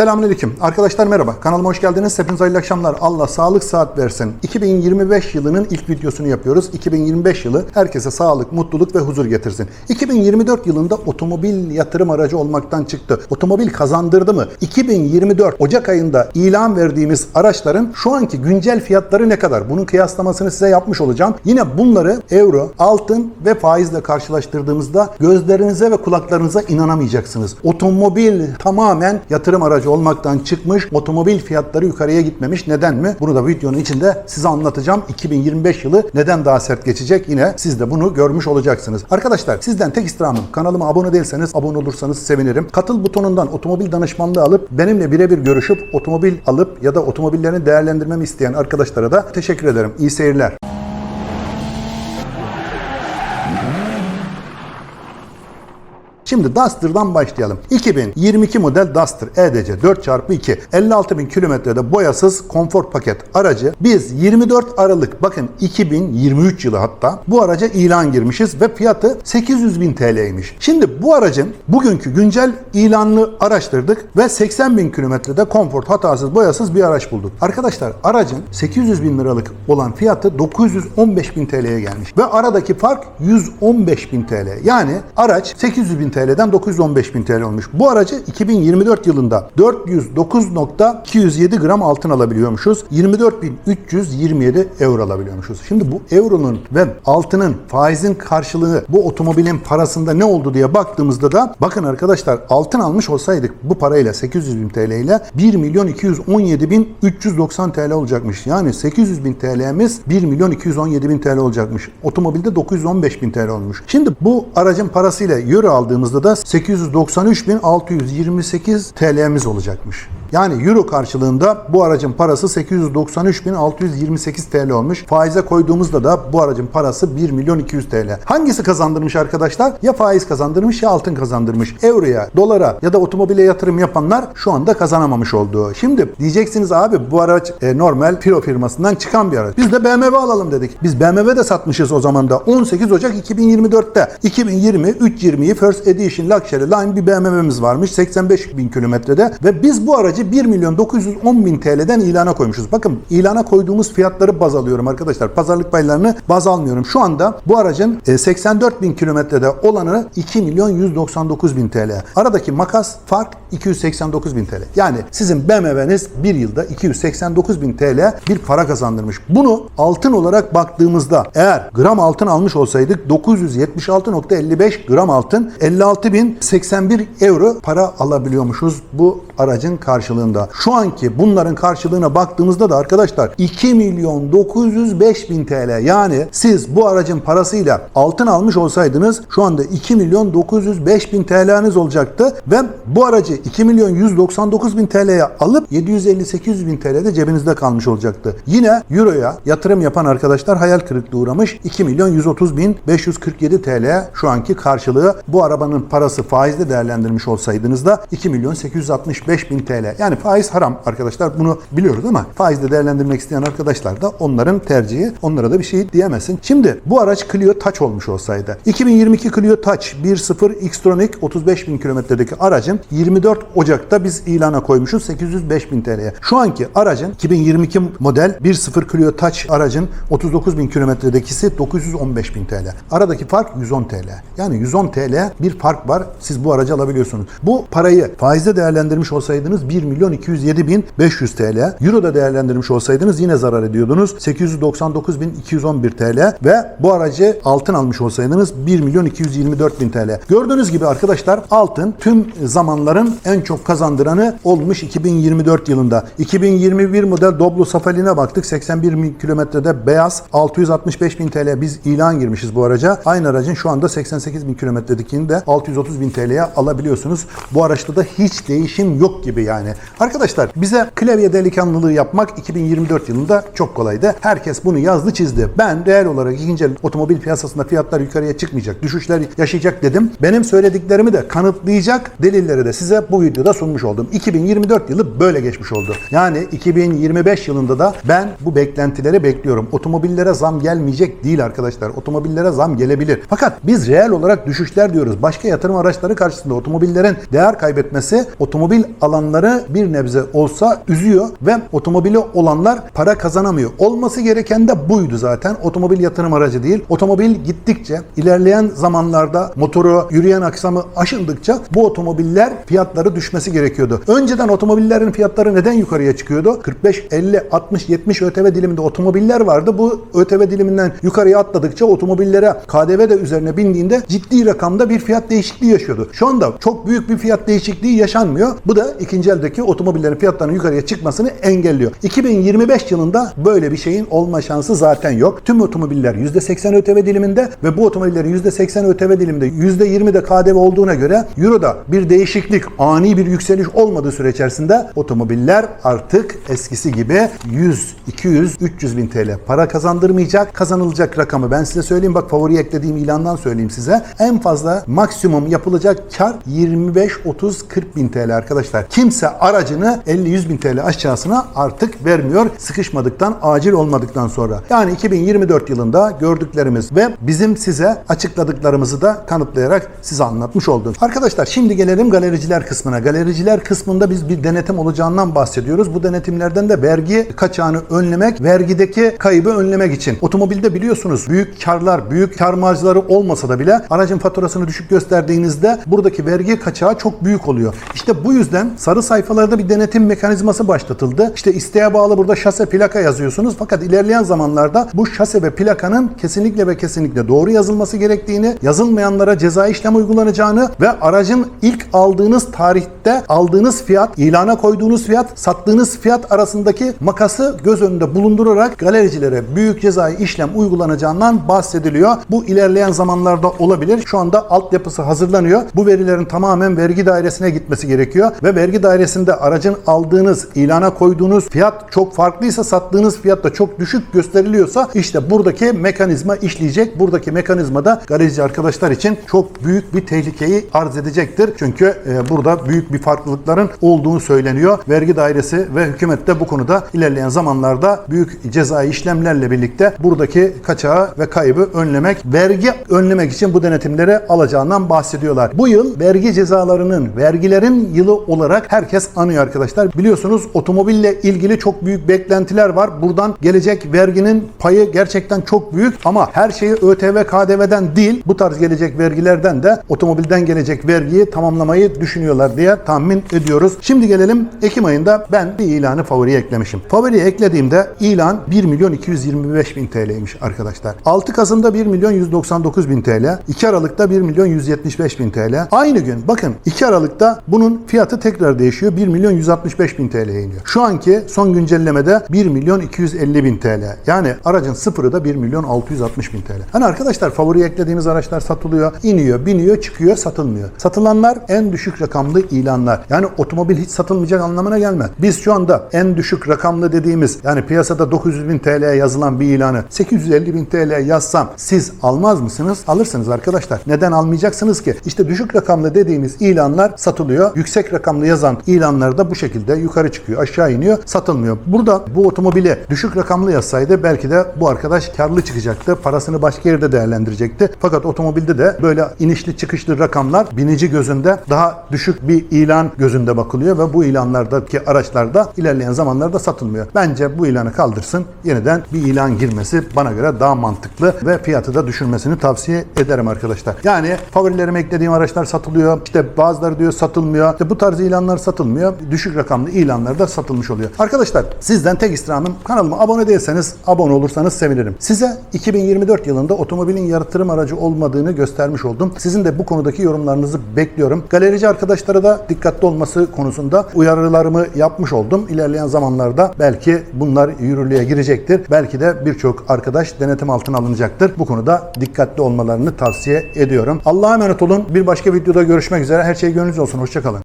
Selamünaleyküm. Arkadaşlar merhaba. Kanalıma hoş geldiniz. Hepinize hayırlı akşamlar. Allah sağlık saat versin. 2025 yılının ilk videosunu yapıyoruz. 2025 yılı herkese sağlık, mutluluk ve huzur getirsin. 2024 yılında otomobil yatırım aracı olmaktan çıktı. Otomobil kazandırdı mı? 2024 Ocak ayında ilan verdiğimiz araçların şu anki güncel fiyatları ne kadar? Bunun kıyaslamasını size yapmış olacağım. Yine bunları euro, altın ve faizle karşılaştırdığımızda gözlerinize ve kulaklarınıza inanamayacaksınız. Otomobil tamamen yatırım aracı olmaktan çıkmış. Otomobil fiyatları yukarıya gitmemiş. Neden mi? Bunu da videonun içinde size anlatacağım. 2025 yılı neden daha sert geçecek? Yine siz de bunu görmüş olacaksınız. Arkadaşlar sizden tek istirhamım kanalıma abone değilseniz abone olursanız sevinirim. Katıl butonundan otomobil danışmanlığı alıp benimle birebir görüşüp otomobil alıp ya da otomobillerini değerlendirmemi isteyen arkadaşlara da teşekkür ederim. İyi seyirler. Şimdi Duster'dan başlayalım. 2022 model Duster EDC 4x2 56.000 kilometrede boyasız konfor paket aracı biz 24 Aralık bakın 2023 yılı hatta bu araca ilan girmişiz ve fiyatı 800 bin TL'ymiş. Şimdi bu aracın bugünkü güncel ilanını araştırdık ve 80 bin kilometrede konfor hatasız boyasız bir araç bulduk. Arkadaşlar aracın 800 bin liralık olan fiyatı 915 bin TL'ye gelmiş ve aradaki fark 115 bin TL. Yani araç 800 bin TL'den 915 bin TL olmuş. Bu aracı 2024 yılında 409.207 gram altın alabiliyormuşuz. 24.327 euro alabiliyormuşuz. Şimdi bu euronun ve altının faizin karşılığı bu otomobilin parasında ne oldu diye baktığımızda da bakın arkadaşlar altın almış olsaydık bu parayla 800 bin TL ile 1 milyon 217 bin 390 TL olacakmış. Yani 800 bin TL'miz 1 milyon 217 bin TL olacakmış. Otomobilde 915 bin TL olmuş. Şimdi bu aracın parasıyla euro aldığımızda da 893.628 TL'miz olacakmış. Yani euro karşılığında bu aracın parası 893.628 TL olmuş. Faize koyduğumuzda da bu aracın parası 1 milyon 200 TL. Hangisi kazandırmış arkadaşlar? Ya faiz kazandırmış ya altın kazandırmış. Euroya, dolara ya da otomobile yatırım yapanlar şu anda kazanamamış oldu. Şimdi diyeceksiniz abi bu araç e, normal Firo firmasından çıkan bir araç. Biz de BMW alalım dedik. Biz BMW de satmışız o zaman da 18 Ocak 2024'te. 2020 320'yi First Edition Luxury Line bir BMW'miz varmış 85 bin kilometrede ve biz bu aracı 1 milyon 910 bin TL'den ilana koymuşuz. Bakın ilana koyduğumuz fiyatları baz alıyorum arkadaşlar. Pazarlık paylarını baz almıyorum. Şu anda bu aracın e, 84 bin kilometrede olanı 2 milyon 199 bin TL. Aradaki makas fark 289 bin TL. Yani sizin BMW'niz bir yılda 289 bin TL bir para kazandırmış. Bunu altın olarak baktığımızda eğer gram altın almış olsaydık 976.55 gram altın 56.081 euro para alabiliyormuşuz bu aracın karşılığında. Şu anki bunların karşılığına baktığımızda da arkadaşlar 2 milyon 905 bin TL yani siz bu aracın parasıyla altın almış olsaydınız şu anda 2 milyon 905 bin TL'niz olacaktı ve bu aracı 2 milyon 199 bin TL'ye alıp 750-800 bin TL'de cebinizde kalmış olacaktı. Yine Euro'ya yatırım yapan arkadaşlar hayal kırıklığı uğramış 2 milyon 130 bin 547 TL şu anki karşılığı bu arabanın parası faizle değerlendirmiş olsaydınız da 2 milyon 865 bin TL. Yani faiz haram arkadaşlar bunu biliyoruz ama faizle değerlendirmek isteyen arkadaşlar da onların tercihi. Onlara da bir şey diyemezsin. Şimdi bu araç Clio Touch olmuş olsaydı 2022 Clio Touch 1.0 Xtronic 35 bin kilometredeki aracın 24 Ocak'ta biz ilana koymuşuz 805 bin TL'ye. Şu anki aracın 2022 model 1.0 Clio Touch aracın 39 bin kilometredekisi 915 bin TL. Aradaki fark 110 TL. Yani 110 TL bir fark var. Siz bu aracı alabiliyorsunuz. Bu parayı faizde değerlendirmiş olsaydınız 1 milyon 207 bin 500 TL. Euro da değerlendirmiş olsaydınız yine zarar ediyordunuz. 899 bin 211 TL ve bu aracı altın almış olsaydınız 1 milyon 224 bin TL. Gördüğünüz gibi arkadaşlar altın tüm zamanların en çok kazandıranı olmuş 2024 yılında. 2021 model Doblo Safari'ne baktık. 81 bin kilometrede beyaz 665 bin TL biz ilan girmişiz bu araca. Aynı aracın şu anda 88 bin kilometredekini de 630 bin TL'ye alabiliyorsunuz. Bu araçta da hiç değişim yok gibi yani. Arkadaşlar bize klavye delikanlılığı yapmak 2024 yılında çok kolaydı. Herkes bunu yazdı çizdi. Ben reel olarak ikinci el otomobil piyasasında fiyatlar yukarıya çıkmayacak, düşüşler yaşayacak dedim. Benim söylediklerimi de kanıtlayacak delilleri de size bu videoda sunmuş oldum. 2024 yılı böyle geçmiş oldu. Yani 2025 yılında da ben bu beklentileri bekliyorum. Otomobillere zam gelmeyecek değil arkadaşlar. Otomobillere zam gelebilir. Fakat biz reel olarak düşüşler diyoruz. Başka yatırım araçları karşısında otomobillerin değer kaybetmesi otomobil alanları bir nebze olsa üzüyor ve otomobili olanlar para kazanamıyor. Olması gereken de buydu zaten. Otomobil yatırım aracı değil. Otomobil gittikçe ilerleyen zamanlarda motoru, yürüyen aksamı aşındıkça bu otomobiller fiyatları düşmesi gerekiyordu. Önceden otomobillerin fiyatları neden yukarıya çıkıyordu? 45, 50, 60, 70 ÖTV diliminde otomobiller vardı. Bu ÖTV diliminden yukarıya atladıkça otomobillere KDV de üzerine bindiğinde ciddi rakamda bir fiyat değişikliği yaşıyordu. Şu anda çok büyük bir fiyat değişikliği yaşanmıyor. Bu da ikinci eldeki otomobillerin fiyatlarının yukarıya çıkmasını engelliyor. 2025 yılında böyle bir şeyin olma şansı zaten yok. Tüm otomobiller %80 ÖTV diliminde ve bu otomobillerin %80 ÖTV diliminde %20 de KDV olduğuna göre Euro'da bir değişiklik, ani bir yükseliş olmadığı süre içerisinde otomobiller artık eskisi gibi 100, 200, 300 bin TL para kazandırmayacak. Kazanılacak rakamı ben size söyleyeyim. Bak favori eklediğim ilandan söyleyeyim size. En fazla maksimum yapılacak kar 25, 30, 40 bin TL arkadaşlar. Kimse aracını 50-100 bin TL aşağısına artık vermiyor. Sıkışmadıktan, acil olmadıktan sonra. Yani 2024 yılında gördüklerimiz ve bizim size açıkladıklarımızı da kanıtlayarak size anlatmış oldum. Arkadaşlar şimdi gelelim galericiler kısmına. Galericiler kısmında biz bir denetim olacağından bahsediyoruz. Bu denetimlerden de vergi kaçağını önlemek, vergideki kaybı önlemek için. Otomobilde biliyorsunuz büyük karlar, büyük kar marjları olmasa da bile aracın faturasını düşük gösterdiğinizde buradaki vergi kaçağı çok büyük oluyor. İşte bu yüzden sarı sayfalarda bir denetim mekanizması başlatıldı. İşte isteğe bağlı burada şase plaka yazıyorsunuz. Fakat ilerleyen zamanlarda bu şase ve plakanın kesinlikle ve kesinlikle doğru yazılması gerektiğini, yazılmayanlara ceza işlem uygulanacağını ve aracın ilk aldığınız tarihte aldığınız fiyat, ilana koyduğunuz fiyat, sattığınız fiyat arasındaki makası göz önünde bulundurarak galericilere büyük cezai işlem uygulanacağından bahsediliyor. Bu ilerleyen zamanlarda olabilir. Şu anda altyapısı hazırlanıyor. Bu verilerin tamamen vergi dairesine gitmesi gerekiyor ve vergi dairesinde aracın aldığınız, ilana koyduğunuz fiyat çok farklıysa sattığınız fiyat da çok düşük gösteriliyorsa işte buradaki mekanizma işleyecek. Buradaki mekanizma da galerici arkadaşlar için çok büyük bir tehlikeyi arz edecektir. Çünkü e, burada büyük bir farklılıkların olduğunu söyleniyor. Vergi dairesi ve hükümet de bu konuda ilerleyen zamanlarda büyük cezai işlemlerle birlikte buradaki kaçağı ve kaybı önlemek, vergi önlemek için bu denetimleri alacağından bahsediyorlar. Bu yıl vergi cezalarının, vergilerin yılı olarak herkes anıyor arkadaşlar. Biliyorsunuz otomobille ilgili çok büyük beklentiler var. Buradan gelecek verginin payı gerçekten çok büyük ama her şeyi ÖTV, KDV'den değil bu tarz gelecek vergilerden de otomobilden gelecek vergiyi tamamlamayı düşünüyorlar diye tahmin ediyoruz. Şimdi gelelim Ekim ayında ben bir ilanı favoriye eklemişim. Favoriye eklediğimde ilan 1 milyon 225 bin TL'ymiş arkadaşlar. 6 Kasım'da 1 milyon 199 bin TL. 2 Aralık'ta 1 milyon 175 bin TL. Aynı gün bakın 2 Aralık'ta bunun fiyatı tekrar değişiyor. 1 milyon 165 bin TL'ye iniyor. Şu anki son güncellemede 1 milyon 250 bin TL. Yani aracın sıfırı da 1 milyon 660 bin TL. Hani arkadaşlar favoriye eklediğiniz araçlar satılıyor, iniyor, biniyor, çıkıyor, satılmıyor. Satılanlar en düşük rakamlı ilanlar. Yani otomobil hiç satılmayacak anlamına gelmez. Biz şu anda en düşük rakamlı dediğimiz yani piyasada 900 bin TL'ye yazılan bir ilanı 850 bin TL yazsam siz almaz mısınız? Alırsınız arkadaşlar. Neden almayacaksınız ki? İşte düşük rakamlı dediğimiz ilanlar satılıyor. Yüksek rakamlı yazan ilanlar da bu şekilde yukarı çıkıyor, aşağı iniyor, satılmıyor. Burada bu otomobili düşük rakamlı yazsaydı belki de bu arkadaş karlı çıkacaktı. Parasını başka yerde değerlendirecekti. Fakat otomobilde de böyle inişli çıkışlı rakamlar binici gözünde daha düşük bir ilan gözünde bakılıyor ve bu ilanlardaki araçlarda ilerleyen zamanlarda satılmıyor. Bence bu ilanı kaldırsın. Yeniden bir ilan girmesi bana göre daha mantıklı ve fiyatı da düşürmesini tavsiye ederim arkadaşlar. Yani favorilerime eklediğim araçlar satılıyor. İşte bazıları diyor satılmıyor. İşte bu tarz ilanlar satılmıyor. Düşük rakamlı ilanlar da satılmış oluyor. Arkadaşlar sizden tek istirhamım kanalıma abone değilseniz abone olursanız sevinirim. Size 2024 yılında otomobilin yatırım aracı olmadığını göstermiş oldum. Sizin de bu konudaki yorumlarınızı bekliyorum. Galerici arkadaşlara da dikkatli olması konusunda uyarılarımı yapmış oldum. İlerleyen zamanlarda belki bunlar yürürlüğe girecektir. Belki de birçok arkadaş denetim altına alınacaktır. Bu konuda dikkatli olmalarını tavsiye ediyorum. Allah'a emanet olun. Bir başka videoda görüşmek üzere. Her şey gönlünüz olsun. Hoşçakalın.